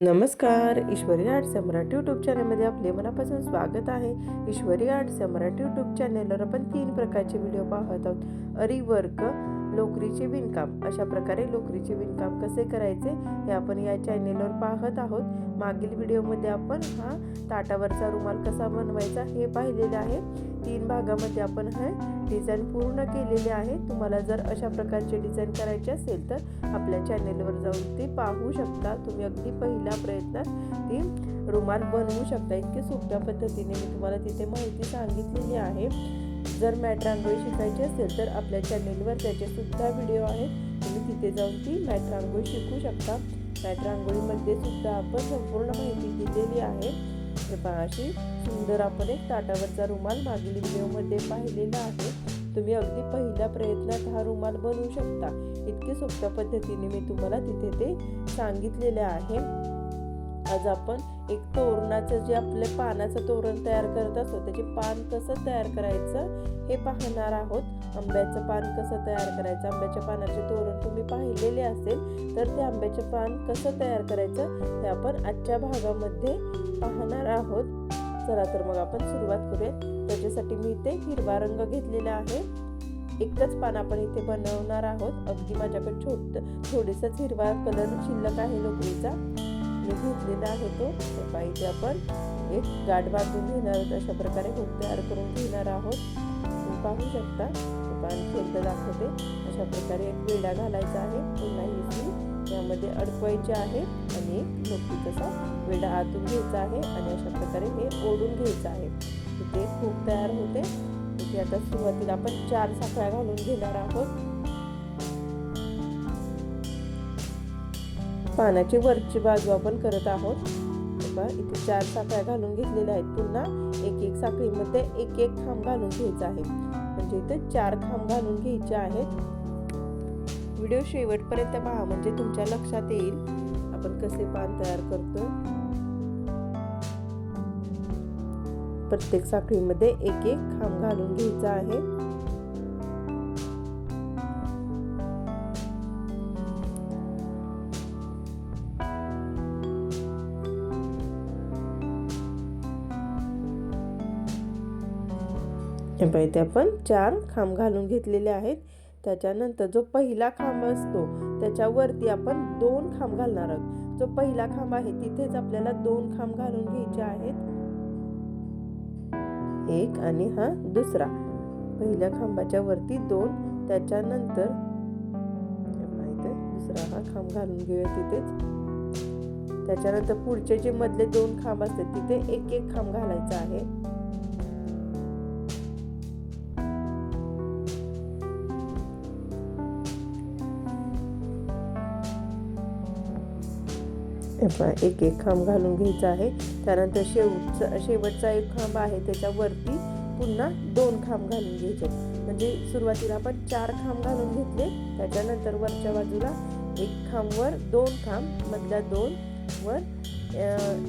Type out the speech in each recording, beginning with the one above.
नमस्कार ईश्वरी arts Marathi YouTube चॅनलमध्ये आपले मनापासून स्वागत आहे. ईश्वरी आर्ट्स मराठी यूट्यूब चॅनलवर आपण तीन प्रकारचे व्हिडिओ पाहत आहोत. अरी वर्क लोकरीचे विणकाम. अशा प्रकारे लोकरीचे विणकाम कसे करायचे हे आपण या चॅनेलवर पाहत आहोत. मागील व्हिडिओमध्ये आपण हा ताटावरचा रुमाल कसा बनवायचा हे पाहिलेले आहे. तीन भागामध्ये आपण हे डिझाईन पूर्ण केलेले आहे. तुम्हाला जर अशा प्रकारचे डिझाईन करायचे असेल तर आपल्या चॅनेलवर जाऊन ते पाहू शकता. तुम्ही अगदी पहिल्या प्रयत्नात ती रुमाल बनवू शकता. इतके सोप्या पद्धतीने मी तुम्हाला तिथे माहिती सांगितलेली आहे. जर मॅट रांगोळी शिकायची असेल तर आपल्या चॅनेलवर त्याचे सुद्धा व्हिडिओ आहेत. तुम्ही तिथे जाऊन ती मॅट रांगोळी शिकू शकता. मॅट रांगोळीमध्ये सुद्धा आपण संपूर्ण माहिती दिलेली आहे. हे पहा अशी सुंदर आपण एक ताटावरचा रुमाल मागील व्हिडिओमध्ये पाहिलेला आहे. तुम्ही अगदी पहिल्या प्रयत्नात हा रुमाल बनवू शकता. इतके सोप्या पद्धतीने मी तुम्हाला तिथे ते सांगितलेले आहे. आज आपण एक तोरणाचं जे आपले पानाचं तोरण तयार करत असतो त्याचे पान कसं तयार करायचं हे पाहणार आहोत. आंब्याचं पान कसं तयार करायचं? आंब्याच्या पानाचे तोरण तुम्ही पाहिलेले असेल तर ते आंब्याचे पान कसं तयार करायचं ते आपण आजच्या भागामध्ये पाहणार आहोत. चला तर मग आपण सुरुवात करूया. त्याच्यासाठी मी इथे हिरवा रंग घेतलेला आहे. एकच पान आपण इथे बनवणार आहोत. अगदी माझ्याकडे छोट थोडेसच हिरवा कलर शिल्लक आहे लोकरीचा. घेतलेला आहे तो इथे आपण एक गाठ बांधून घेणार. आहोत अशा प्रकारे हुक तयार करून घेणार आहोत. पाहू शकता. आणखी एकदा दाखवते. अशा प्रकारे एक वेडा घालायचा आहे. पुन्हा ही यामध्ये अडकवायचे आहे आणि एक लोकरी तसा वेडा आतून घ्यायचा आहे आणि अशा प्रकारे हे ओढून घ्यायचं आहे. इथे खूप तयार होते. इथे आता सुरुवातीला आपण चार साखळ्या घालून घेणार आहोत. पानाची वरची बाजू आपण करत आहोत. बघा इथे चार साखळ्या घालून घेतलेल्या आहेत पुन्हा. एक एक साखळीमध्ये एक एक खांब घालून घ्यायचा आहे. म्हणजे इथे चार खांब घालून घ्यायचे आहेत. व्हिडिओ शेवटपर्यंत पहा म्हणजे तुमच्या लक्षात येईल आपण कसे पान तयार करतो प्रत्येक साखळीमध्ये एक एक खांब घालून घ्यायचा आहे. इथे आपण चार खांब घालून घेतलेले आहेत. त्याच्यानंतर जो पहिला खांब असतो त्याच्यावरती आपण दोन खांब घालणार आहोत. जो पहिला खांब आहे तिथेच आपल्याला दोन खांब घालून घ्यायचे आहेत. एक आणि हा दुसरा. पहिल्या खांबाच्या वरती दोन त्याच्यानंतर दुसरा हा खांब घालून घेऊया तिथेच. त्याच्यानंतर पुढचे जे मधले दोन खांब असतात तिथे एक एक खांब घालायचा आहे. एक एक खांब घालून घ्यायचा आहे. त्यानंतर शेवटचा शेवटचा एक खांब आहे. त्याच्यावरती पुन्हा दोन खांब घालून घ्यायचे. म्हणजे सुरुवातीला आपण चार खांब घालून घेतले. त्याच्यानंतर वरच्या बाजूला एक खांबवर दोन खांब मधल्या दोन वर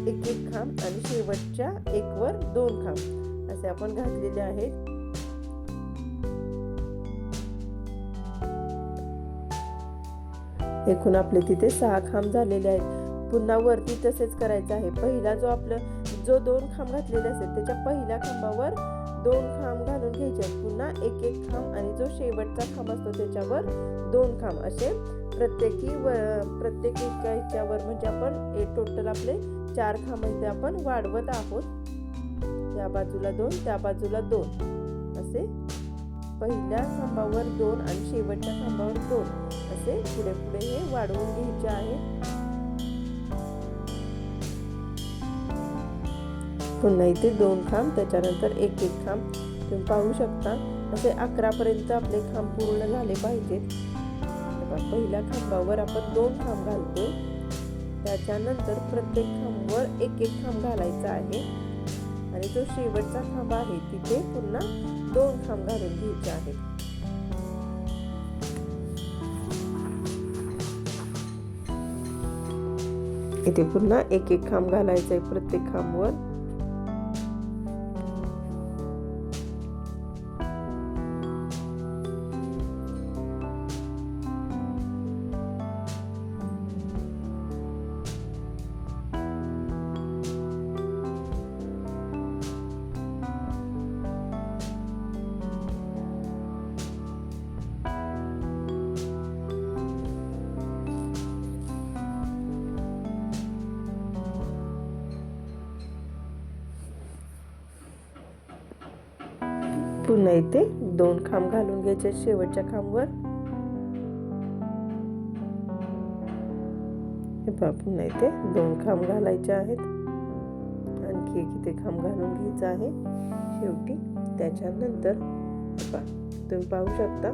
एक एक खांब आणि शेवटच्या एक वर दोन खांब. असे आपण घातलेले आहेत. एकूण आपले तिथे सहा खांब झालेले आहेत. पुन्हा वरती तसेच करायचं आहे. पहिला जो आपलं जो दोन खांब घातलेले असेल त्याच्या पहिल्या खांबावर दोन खांब घालून घ्यायचे पुन्हा एक एक खांब आणि जो शेवटचा खांब असतो त्याच्यावर दोन खांब असे प्रत्येकी व प्रत्येक एका याच्यावर म्हणजे आपण एक टोटल आपले चार खांब इथे आपण वाढवत आहोत. त्या बाजूला दोन त्या बाजूला दोन. असे पहिल्या खांबावर दोन आणि शेवटच्या खांबावर दोन. असे पुढे पुढे हे वाढवून घ्यायचे आहे. पुन्हा इथे दोन खांब त्याच्यानंतर एक एक खांब. तुम्ही पाहू शकता असे अकरापर्यंत आपले खांब पूर्ण झाले पाहिजेत. पहिल्या खांबावर आपण दोन खांब घालतो. त्याच्यानंतर प्रत्येक खांबावर एक एक खांब घालायचा आहे. आणि जो शेवटचा खांब आहे तिथे पुन्हा दोन खांब घालून घ्यायचे आहेत. इथे पुन्हा एक एक खांब घालायचा आहे प्रत्येक खांबवर. पुन्हा इथे दोन खांब घालून घ्यायचे शेवटच्या खांबवर. हे पहा पुन्हा इथे दोन खांब घालायचे आहेत. आणखी एक इथे खांब घालून घ्यायचा आहे. शेवटी त्याच्यानंतर पहा तुम्ही पाहू शकता.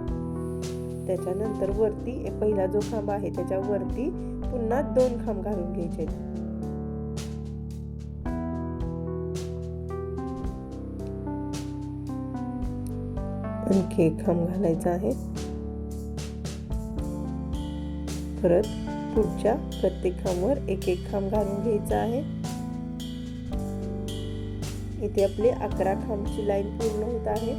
त्याच्यानंतर वरती पहिला जो खांब आहे त्याच्यावरती पुन्हा दोन खांब घालून घ्यायचे आपण एक खांब घालायचा आहे. परत पुढच्या प्रत्येक खांबवर एक एक खांब घालून घ्यायचा आहे. इथे आपले अकरा खांबची लाईन पूर्ण होत आहे.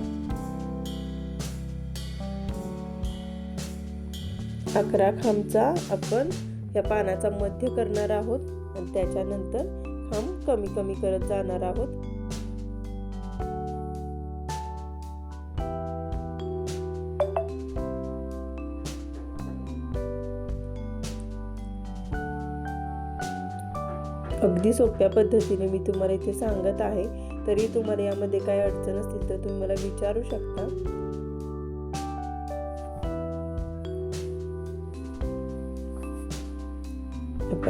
अकरा खांबचा आपण या पानाचा मध्य करणार आहोत आणि त्याच्यानंतर खांब कमी कमी करत जाणार आहोत. अगदी सोप्या पद्धतीने मी तुम्हाला इथे सांगत आहे. तरी तुम्हाला यामध्ये काही अडचण असतील तर तुम्ही मला विचारू शकता.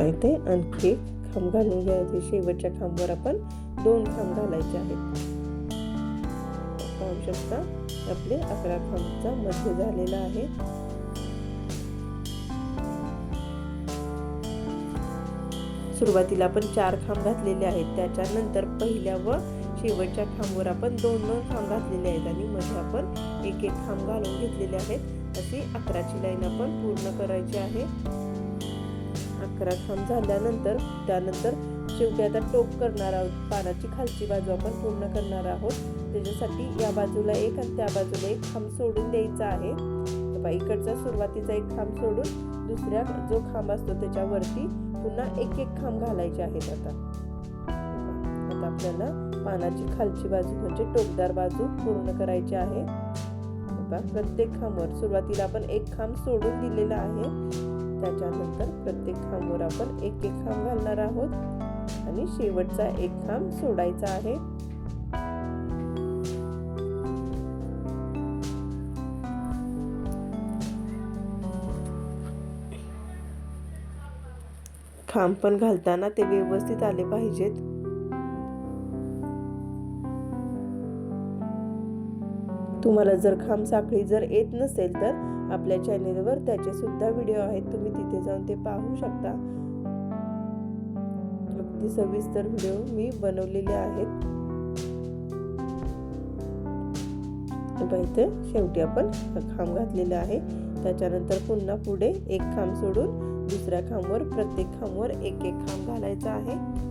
इथे आणखी खांब घालून घ्यायचे. शेवटच्या खांबावर आपण दोन खांब घालायचे आहेत. पाहू शकता आपले अकरा खांबचा मध्य झालेला आहे. सुरुवातीला आपण चार खांब घातलेले आहेत. त्याच्यानंतर पहिल्या व शेवटच्या खांबवर आपण दोन दोन खांब घातलेले आहेत आणि मध्ये आपण एक एक खांब घालून घेतलेले आहेत. अशी अकराची लाईन आपण पूर्ण करायची आहे. अकरा खांब झाल्यानंतर त्यानंतर शेवटी आता टोप करणार आहोत. पानाची खालची बाजू आपण पूर्ण करणार आहोत. त्याच्यासाठी या बाजूला एक आणि त्या बाजूला एक खांब सोडून द्यायचा आहे. इकडचा सुरुवातीचा एक खांब सोडून दुसऱ्या जो खांब असतो त्याच्यावरती पुन्हा एक एक खांब घालायचे आहेत आता. आता आपल्याला पानाची खालची बाजू म्हणजे टोकदार बाजू पूर्ण करायची आहे. प्रत्येक खांबवर सुरुवातीला आपण एक खांब सोडून दिलेला आहे. त्याच्यानंतर प्रत्येक खांबवर आपण एक एक खांब घालणार आहोत. आणि शेवटचा एक खांब सोडायचा आहे. खांब पण घालताना ते व्यवस्थित आले पाहिजेत. तुम्हाला जर खांब साखळी जर येत नसेल तर आपल्या चॅनेलवर त्याचे सुद्धा व्हिडिओ आहेत. तुम्ही तिथे जाऊन ते पाहू शकता. अगदी सविस्तर व्हिडिओ मी बनवलेले आहेत. इथे शेवटी आपण खांब घातलेला आहे. त्याच्यानंतर पुन्हा पुढे एक खांब सोडून दुसऱ्या खांबवर प्रत्येक खांबवर एक एक खांब घालायचा आहे.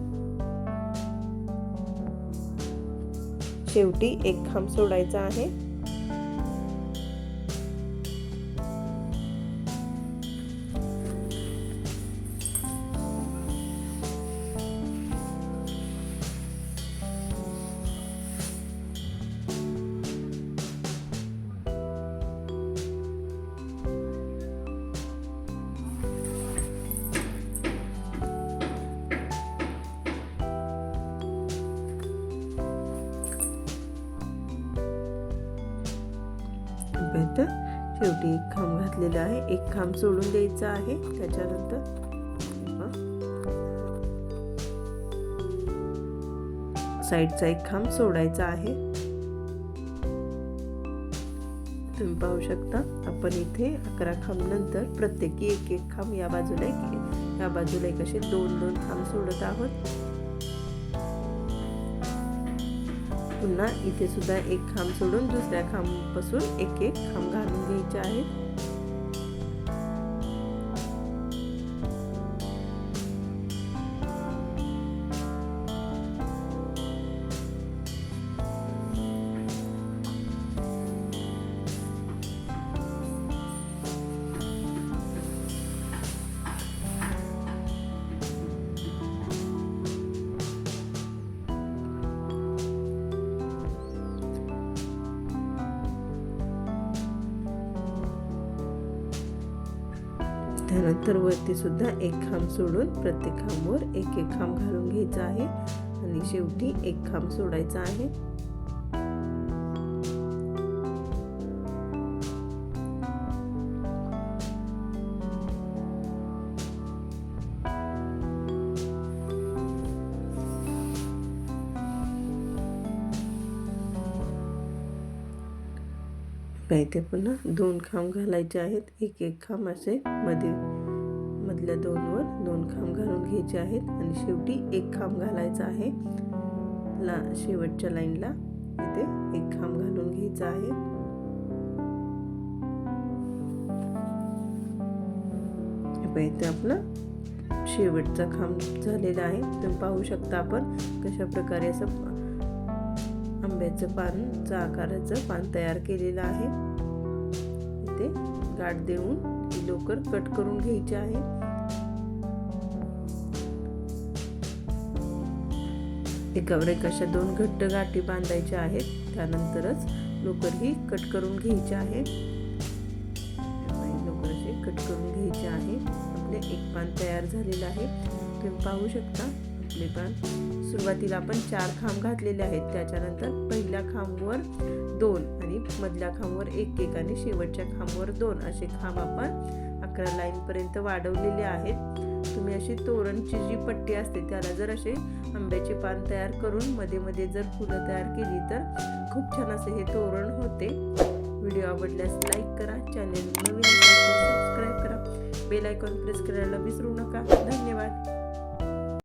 शेवटी एक खांब सोडायचा आहे. शेवटी एक खांब घातलेला आहे. एक खांब सोडून द्यायचा आहे. त्याच्यानंतर साईडचा एक खांब सोडायचा आहे. तुम्ही पाहू शकता आपण इथे अकरा खांब नंतर प्रत्येकी एक एक खांब या बाजूला एक या बाजूला एक असे दोन दोन खांब सोडत आहोत. पुन्हा इथे सुद्धा एक खांब सोडून दुसऱ्या खांबपासून एक एक खांब घालून घ्यायचे आहेत. त्यानंतर वरती सुद्धा एक खांब सोडून प्रत्येक खांबवर एक एक खांब घालून घ्यायचा आहे. आणि शेवटी एक खांब सोडायचा आहे. पाहिजे पुन्हा. दोन खांब घालायचे आहेत. एक एक खांब असे मध्ये मधल्या दोनवर दोन खांब घालून घ्यायचे आहेत. आणि शेवटी एक खांब घालायचा आहे. ला शेवटच्या लाईनला इथे एक खांब घालून घ्यायचा आहे. इथे आपला शेवटचा खांब झालेला आहे. तुम्ही पाहू शकता आपण कशा प्रकारे असं आंब्याचं पानचं आकाराचं पान तयार केलेलं आहे. ते गाठ देऊन ही लोकर कट करून घ्यायची आहे. एकावर एक अशा दोन घट्ट गाठी बांधायच्या आहेत. त्यानंतरच लोकर ही कट करून घ्यायची आहे. लोकर असे कट करून घ्यायचे आहे. आपले एक पान तयार झालेलं आहे. तुम्ही पाहू शकता. आपले पान सुरुवातीला आपण चार खांब घातलेले आहेत. त्याच्यानंतर पहिल्या खांबवर दोन आणि मधल्या खांबवर एक एक आणि शेवटच्या खांबवर दोन असे खांब आपण अकरा लाईनपर्यंत वाढवलेले आहेत. तुम्ही अशी तोरणची जी पट्टी असते त्याला जर असे आंब्याचे पान तयार करून मध्ये मध्ये जर फुलं तयार केली तर खूप छान असे हे तोरण होते. व्हिडिओ आवडल्यास लाईक करा चॅनेल नवीन सबस्क्राईब करा. बेल आयकॉन प्रेस करायला विसरू नका. धन्यवाद.